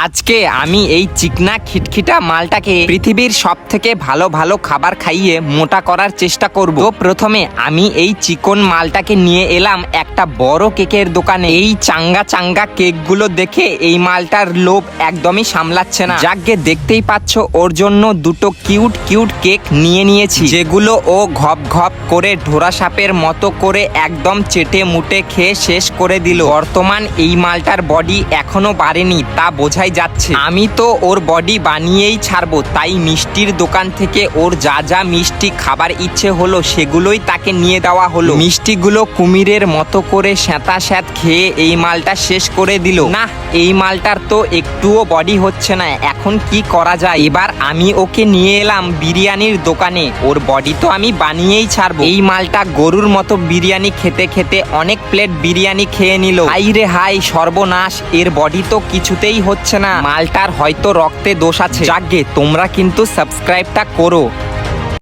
আজকে আমি এই চিকনা খিটখিটা মালটাকে পৃথিবীর সব থেকে ভালো ভালো খাবার খাইয়ে মোটা করার চেষ্টা করব। তো প্রথমে আমি এই চিকন মালটাকে নিয়ে এলাম একটা বড় কেকের দোকানে। এই চাঙ্গা চাঙ্গা কেকগুলো দেখে এই মালটার লোভ একদমই সামলাচ্ছে না। যাকে দেখতেই পাচ্ছ, ওর জন্য দুটো কিউট কিউট কেক নিয়ে নিয়েছি, যেগুলো ও ঘপ ঘপ করে ঢোরা সাপের মতো করে একদম চেটে মুটে খেয়ে শেষ করে দিল। বর্তমান এই মালটার বডি এখনও বাড়েনি, তা বোঝাই যাচ্ছে। আমি তো ওর বডি বানিয়েই ছাড়বো, তাই মিষ্টির দোকান থেকে ওর যা যা মিষ্টি খাবার ইচ্ছে হলো সেগুলোই তাকে নিয়ে দেওয়া হলো। মিষ্টিগুলো কুমিরের মতো করে স্যাঁতা স্যাঁত খেয়ে এই মালটা শেষ করে দিল। না, এই মালটার তো একটুও বডি হচ্ছে না, এখন কি করা যায়? এবার আমি ওকে নিয়ে এলাম বিরিয়ানির দোকানে। ওর বডি তো আমি বানিয়েই ছাড়বো। এই মালটা গরুর মতো বিরিয়ানি খেতে খেতে অনেক প্লেট বিরিয়ানি খেয়ে নিল। হাই রে হাই সর্বনাশ, এর বডি তো কিছুতেই হচ্ছে না। মালটার হয়তো রক্তে দোষ আছে। যাগে তোমরা কিন্তু সাবস্ক্রাইবটা করো।